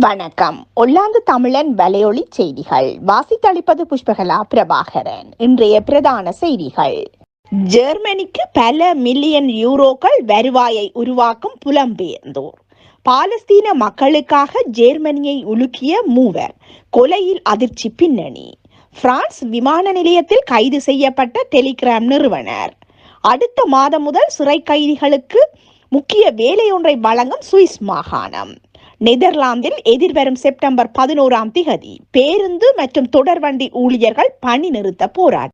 வணக்கம். ஒல்லாந்து தமிழன் வலையொலி செய்திகள். வாசித்தளிப்பது புஷ்பகலா பிரபாகரன். இன்றைய பிரதான செய்திகள். ஜெர்மனிக்கு பல மில்லியன் யூரோக்கள் வருவாயை உருவாக்கும் புலம்பெயர்ந்தோர். பாலஸ்தீன மக்களுக்காக ஜெர்மனியை உலுக்கிய மூவர் கொலையில் அதிர்ச்சி பின்னணி. பிரான்ஸ் விமான நிலையத்தில் கைது செய்யப்பட்ட டெலிகிராம் நிறுவனர். அடுத்த மாதம் முதல் சிறை கைதிகளுக்கு முக்கிய வேலையொன்றை வழங்கும் சுவிஸ் மாகாணம். நெதர்லாந்தில் எதிர்வரும் செப்டம்பர் பதினோராம் திகதி பேருந்து மற்றும் தொடர்வண்டி ஊழியர்கள் பணி நிறுத்த போராட்டம்.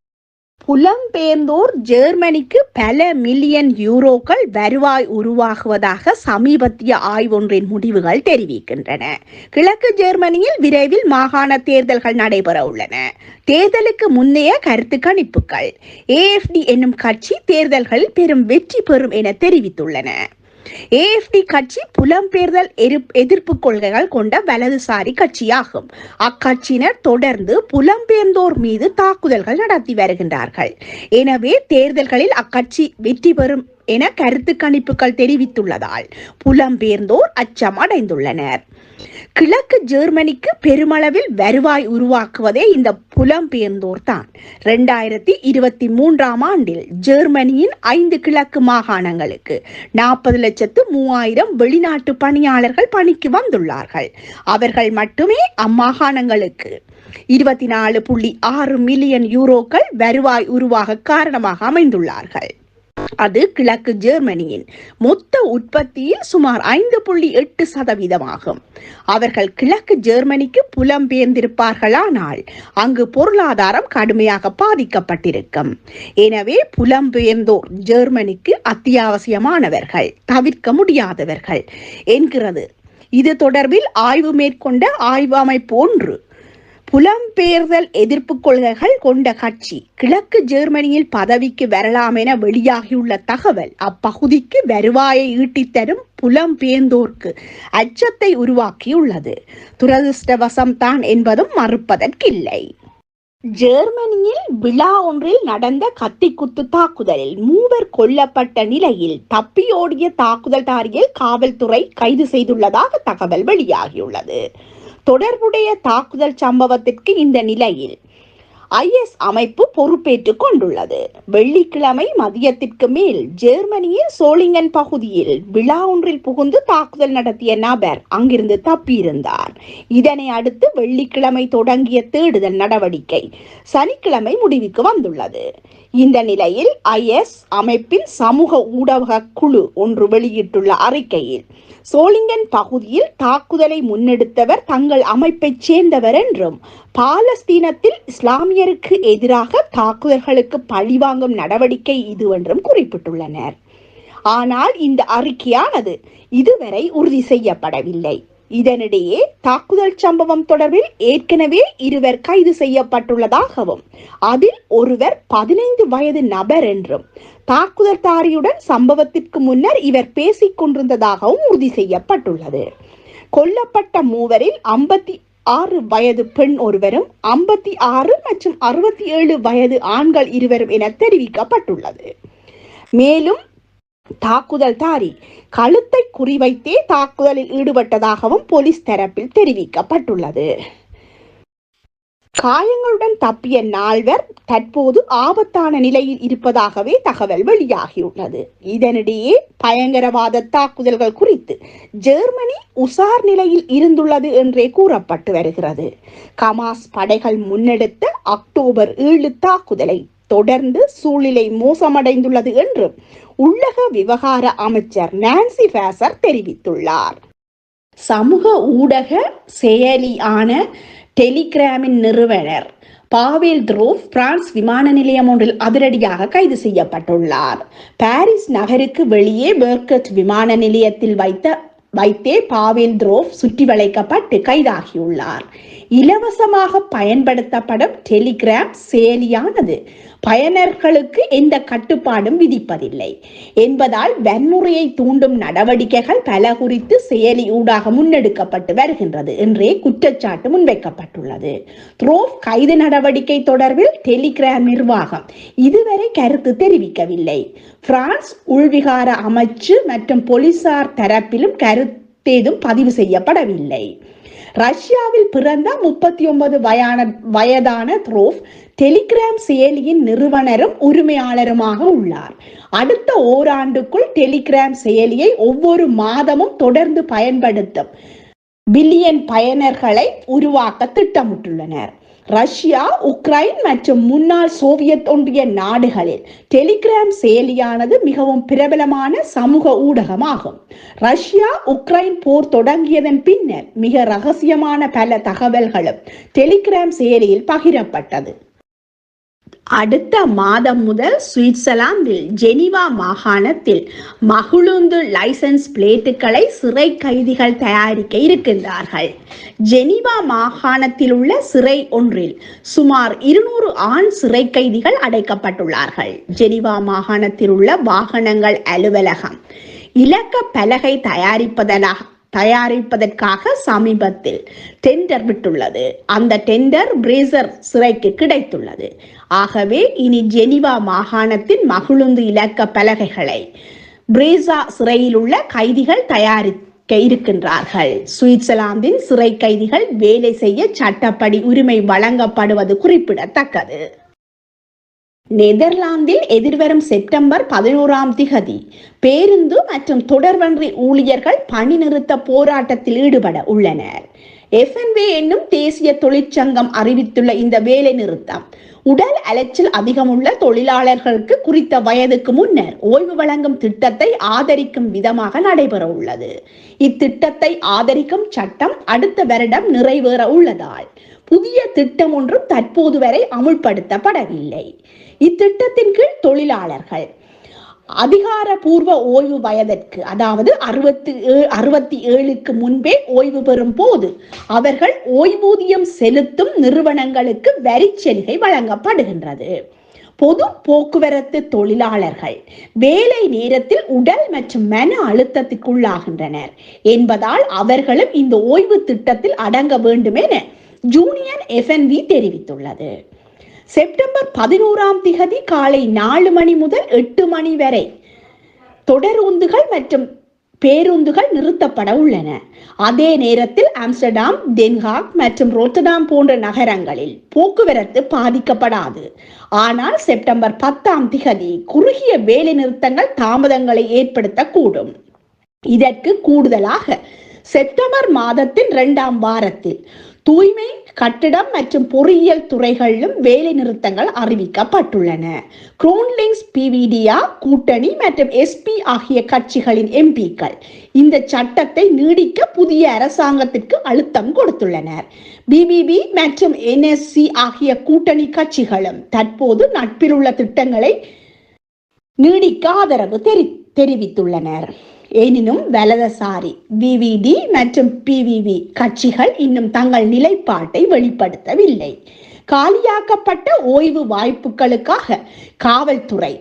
புலம்பெயர்ந்தோர் ஜெர்மனிக்கு பல மில்லியன் யூரோக்கள் வருவாய் உருவாகுவதாக சமீபத்திய ஆய்வொன்றின் முடிவுகள் தெரிவிக்கின்றன. கிழக்கு ஜெர்மனியில் விரைவில் மாகாண தேர்தல்கள் நடைபெற உள்ளன. தேர்தலுக்கு முந்தைய கருத்து கணிப்புகள். ஏஎஃப்டி என்னும் கட்சி தேர்தல்களில் பெரும் வெற்றி பெறும் என தெரிவித்துள்ளன. ஏஎஃப்டி கட்சி புலம்பெயர்தல் எதிர்ப்பு கொள்கைகள் கொண்ட வலதுசாரி கட்சியாகும். அக்கட்சியினர் தொடர்ந்து புலம்பெயர்ந்தோர் மீது தாக்குதல்கள் நடத்தி வருகின்றார்கள். எனவே தேர்தல்களில் அக்கட்சி வெற்றி பெறும் என கருத்து கணிப்புகள் தெரிவித்துள்ளதால் புலம்பெயர்ந்தோர் அச்சம் அடைந்துள்ளனர் கிழக்கு ஜெர்மனிக்கு பெருமளவில் வருவாய் உருவாக்குவதே இந்த புலம்பெயர்ந்தோர் தான். ரெண்டாயிரத்தி இருபத்தி மூன்றாம் ஆண்டில் ஜெர்மனியின் ஐந்து கிழக்கு மாகாணங்களுக்கு நாற்பது லட்சத்து மூவாயிரம் வெளிநாட்டு பணியாளர்கள் பணிக்கு வந்துள்ளார்கள். அவர்கள் மட்டுமே அம்மாகாணங்களுக்கு இருபத்தி நாலு புள்ளி ஆறு மில்லியன் யூரோக்கள் வருவாய் உருவாக காரணமாக அமைந்துள்ளார்கள். அது கிழக்கு ஜெர்மனியின் மொத்த உற்பத்தியில் சுமார் ஐந்து புள்ளி எட்டு சதவீதமாகும். அவர்கள் கிழக்கு ஜெர்மனிக்கு புலம்பெயர்ந்திருப்பார்களானால் அங்கு பொருளாதாரம் கடுமையாக பாதிக்கப்பட்டிருக்கும். எனவே புலம்பெயர்ந்தோர் ஜெர்மனிக்கு அத்தியாவசியமானவர்கள் தவிர்க்க முடியாதவர்கள் என்கிறது. இது தொடர்பில் ஆய்வு மேற்கொண்ட ஆய்வு அமைப்பு ஒன்று புலம்பெயர்தல் எதிர்ப்பு கொள்கைகள் கொண்ட கட்சி கிழக்கு ஜெர்மனியில் பதவிக்கு வரலாம் என வெளியாகியுள்ள தகவல் அப்பகுதிக்கு வருவாயை ஈட்டித்தரும் புலம்பெயர்ந்தோர்க்கு அச்சத்தை உருவாக்கியுள்ளது. துரதிருஷ்டவசம்தான் என்பதும் மறுப்பதற்கில்லை. ஜெர்மனியில் விழா ஒன்றில் நடந்த கத்திக்குத்து தாக்குதலில் மூவர் கொல்லப்பட்ட நிலையில் தப்பியோடிய தாக்குதல்தாரியை காவல்துறை கைது செய்துள்ளதாக தகவல் வெளியாகியுள்ளது. தொடர்புடைய தாக்குதல் சம்பவத்திற்கு இந்த நிலையில் ஐஎஸ் அமைப்பு பொறுப்பேற்றுக் கொண்டுள்ளது. வெள்ளிக்கிழமை மதியத்திற்கு மேல் ஜெர்மனியின் சோலிங்கன் பகுதியில் விழா ஒன்றில் புகுந்து தாக்குதல் நடத்திய நபர் அங்கிருந்து தப்பியிருந்தார். இதனை அடுத்து வெள்ளிக்கிழமை தொடங்கிய தேடுதல் நடவடிக்கை சனிக்கிழமை முடிவுக்கு வந்துள்ளது. இந்த நிலையில் ஐஎஸ் அமைப்பின் சமூக ஊடக குழு ஒன்று வெளியிட்டுள்ள அறிக்கையில் சோலிங்கன் பகுதியில் தாக்குதலை முன்னெடுத்தவர் தங்கள் அமைப்பைச் சேர்ந்தவர் என்றும் பாலஸ்தீனத்தில் இஸ்லாமிய இஸ்லாமியருக்கு எதிராக தாக்குதல்களுக்கு பழிவாங்கும் நடவடிக்கை இது என்றும் குறிப்பிட்டுள்ளனர். ஆனால் இந்த அறிக்கையானது இதுவரை உறுதி செய்யப்படவில்லை. இதனிடையே தாக்குதல் சம்பவம் தொடர்பில் ஏற்கனவே இருவர் கைது செய்யப்பட்டுள்ளதாகவும் அதில் ஒருவர் பதினைந்து வயது நபர் என்றும் தாக்குதல்தாரியுடன் சம்பவத்திற்கு முன்னர் இவர் பேசிக் கொண்டிருந்ததாகவும் உறுதி செய்யப்பட்டுள்ளது. கொல்லப்பட்ட மூவரில் ஐம்பத்தி ஆறு வயது பெண் ஒருவரும் ஐம்பத்தி ஆறு மற்றும் அறுபத்தி ஏழு வயது ஆண்கள் இருவரும் என தெரிவிக்கப்பட்டுள்ளது. மேலும் தாக்குதல்தாரி கழுத்தை குறிவைத்தே தாக்குதலில் ஈடுபட்டதாகவும் போலீஸ் தரப்பில் தெரிவிக்கப்பட்டுள்ளது. காயங்களுடன் தப்பிய நால்வர் தற்போது ஆபத்தான நிலையில் இருப்பதாகவே தகவல் வெளியாகியுள்ளது. இதனிடையே பயங்கரவாத தாக்குதல்கள் குறித்து ஜெர்மனி உசார் நிலையில் இருந்துள்ளது என்றே கூறப்பட்டு வருகிறது. கமாஸ் படைகள் முன்னெடுத்த அக்டோபர் ஏழு தாக்குதலை தொடர்ந்து சூழ்நிலை மோசமடைந்துள்ளது என்று உள்ளக விவகார அமைச்சர் நான்சி ஃபேசர் தெரிவித்துள்ளார். சமூக ஊடக செயலியான டெலிகிராமின் நிறுவனர் பாவேல் த்ரோவ் பிரான்ஸ் விமான நிலையம் ஒன்றில் அதிரடியாக கைது செய்யப்பட்டுள்ளார். பாரிஸ் நகருக்கு வெளியே பெர்கட் விமான நிலையத்தில் வைத்த வைத்தே பாவேந்திரோவ் சுற்றி வளைக்கப்பட்டு கைதாகியுள்ளார். இலவசமாக பயன்படுத்தப்படும் டெலிகிராம் செயலியானது பயனர்களுக்கு எந்த கட்டுப்பாடும் விதிப்பதில்லை. என்பதால் வன்முறையை தூண்டும் நடவடிக்கைகள் பல குறித்து செயலி ஊடாக முன்னெடுக்கப்பட்டு வருகின்றது என்றே குற்றச்சாட்டு முன்வைக்கப்பட்டுள்ளது. த்ரோஃப் கைது நடவடிக்கை தொடர்பில் டெலிகிராம் நிர்வாகம் இதுவரை கருத்து தெரிவிக்கவில்லை. பிரான்ஸ் உள்விகார அமைச்சு மற்றும் போலீசார் தரப்பிலும் கருத்து ஏதும் பதிவு செய்யப்படவில்லை. ரஷ்யாவில் பிறந்த முப்பத்தி ஒன்பது வயான வயதான த்ரோஃப் டெலிகிராம் செயலியின் நிறுவனரும் உரிமையாளருமாக உள்ளார். அடுத்த ஓராண்டுக்குள் டெலிகிராம் செயலியை ஒவ்வொரு மாதமும் தொடர்ந்து பயன்படுத்தும் பில்லியன் பயனர்களை உருவாக்க திட்டமிட்டுள்ளனர். ரஷ்யா உக்ரைன் மற்றும் முன்னாள் சோவியத் ஒன்றிய நாடுகளில் டெலிகிராம் செயலியானது மிகவும் பிரபலமான சமூக ஊடகமாகும். ரஷ்யா உக்ரைன் போர் தொடங்கியதன் பின்னர் மிக ரகசியமான பல தகவல்களும் டெலிகிராம் செயலியில் பகிரப்பட்டது. அடுத்த மாதம் முதல் சுவிட்சர்லாந்தில் ஜெனிவா மாகாணத்தில் மகுழுந்து லைசன்ஸ் பிளேட்டுகளை சிறை கைதிகள் தயாரிக்க இருக்கின்றார்கள். ஜெனிவா மாகாணத்தில் உள்ள சிறை ஒன்றில் சுமார் இருநூறு ஆண் சிறை கைதிகள் அடைக்கப்பட்டுள்ளார்கள். ஜெனிவா மாகாணத்தில் உள்ள வாகனங்கள் அலுவலகம் இலக்க பலகை தயாரிப்பதனாக தயாரிப்பதற்காக சமீபத்தில் டெண்டர் விட்டுள்ளது. அந்த டெண்டர் பிரேசர் சிறைக்கு கிடைத்துள்ளது. ஆகவே இனி ஜெனிவா மாகாணத்தின் மகிழுந்து இலக்க பலகைகளை பிரேசா சிறையில் உள்ள கைதிகள் தயாரிக்க இருக்கின்றார்கள். சுவிட்சர்லாந்தின் சிறை கைதிகள் வேலை செய்ய சட்டப்படி உரிமை வழங்கப்படுவது குறிப்பிடத்தக்கது. நெதர்லாந்தில் எதிர்வரும் செப்டம்பர் பதினோராம் திகதி பேருந்து மற்றும் தொடர்வன்றி ஊழியர்கள் பணி நிறுத்த போராட்டத்தில் ஈடுபட உள்ளனர். எஃப்என்வே என்னும் தேசிய தொழிற்சங்கம் அறிவித்துள்ள இந்த வேலை நிறுத்தம் உடல் அலைச்சல் அதிகமுள்ள தொழிலாளர்களுக்கு குறித்த வயதுக்கு முன்னர் ஓய்வு வழங்கும் திட்டத்தை ஆதரிக்கும் விதமாக நடைபெற உள்ளது. இத்திட்டத்தை ஆதரிக்கும் சட்டம் அடுத்த வருடம் நிறைவேற உள்ளதால் புதிய திட்டம் ஒன்றும் தற்போது வரை அமுல்படுத்தப்படவில்லை. இத்திட்டத்தின் கீழ் தொழிலாளர்கள் அதிகாரபூர்வ ஓய்வு வயதிற்கு அதாவது அறுபத்தி அறுபத்தி ஏழுக்கு முன்பே ஓய்வு பெறும் போது அவர்கள் ஓய்வூதியம் செலுத்தும் நிறுவனங்களுக்கு வரிச்சலுகை வழங்கப்படுகின்றது. பொது போக்குவரத்து தொழிலாளர்கள் வேலை நேரத்தில் உடல் மற்றும் மன அழுத்தத்துக்குள்ளாகின்றனர் என்பதால் அவர்களும் இந்த ஓய்வு திட்டத்தில் அடங்க வேண்டும் என ஜூனியர் எஃப்என்வி தெரிவித்துள்ளது. செப்டம்பர் பதினோராம் திகதி காலை நாலு மணி முதல் எட்டு மணி வரை தொடரூந்துகள் மற்றும் பேருந்துகள் நிறுத்தப்பட உள்ளன. அதே நேரத்தில் ஆம்ஸ்டர்டாம் டென்ஹாக் மற்றும் ரோட்டடாம் போன்ற நகரங்களில் போக்குவரத்து பாதிக்கப்படாது. ஆனால் செப்டம்பர் பத்தாம் திகதி குறுகிய வேலை நிறுத்தங்கள் தாமதங்களை ஏற்படுத்தக்கூடும். இதற்கு கூடுதலாக செப்டம்பர் மாதத்தின் இரண்டாம் வாரத்தில் தூய்மை கட்டிடம் மற்றும் பொறியியல் துறைகளிலும் வேலை நிறுத்தங்கள் அறிவிக்கப்பட்டுள்ளன. குரோன்லிங்ஸ் பிவிடியா கூட்டணி மற்றும் எஸ்பி ஆகிய கட்சிகளின் எம்பிக்கள் இந்த சட்டத்தை நீடிக்க புதிய அரசாங்கத்திற்கு அழுத்தம் கொடுத்துள்ளனர். பிபிபி மற்றும் என்எஸ்சி ஆகிய கூட்டணி கட்சிகளும் தற்போது நட்பில் உள்ள திட்டங்களை நீடிக்க ஆதரவு தெரி தெரிவித்துள்ளனர். எனினும் வலதசாரி விவிடி மற்றும் பிவிவி கட்சிகள் இன்னும் தங்கள் நிலைப்பாட்டை வெளிப்படுத்தவில்லை. காலியாக்கப்பட்ட ஓய்வு வாய்ப்புகளுக்காக காவல்துறை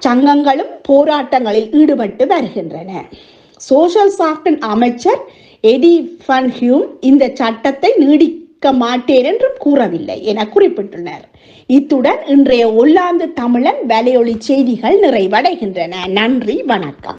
சங்கங்களும் போராட்டங்களில் ஈடுபட்டு வருகின்றன. சோஷியல் சாஃப்டன் அமைச்சர் எடி ஃபன் ஹியூம் இந்த சட்டத்தை நீடிக்க மாட்டேன் என்றும் கூறவில்லை என குறிப்பிட்டுள்ளனர் இத்துடன் இன்றைய ஒல்லாந்து தமிழன் வலையொலி செய்திகள் நிறைவடைகின்றன. நன்றி வணக்கம்.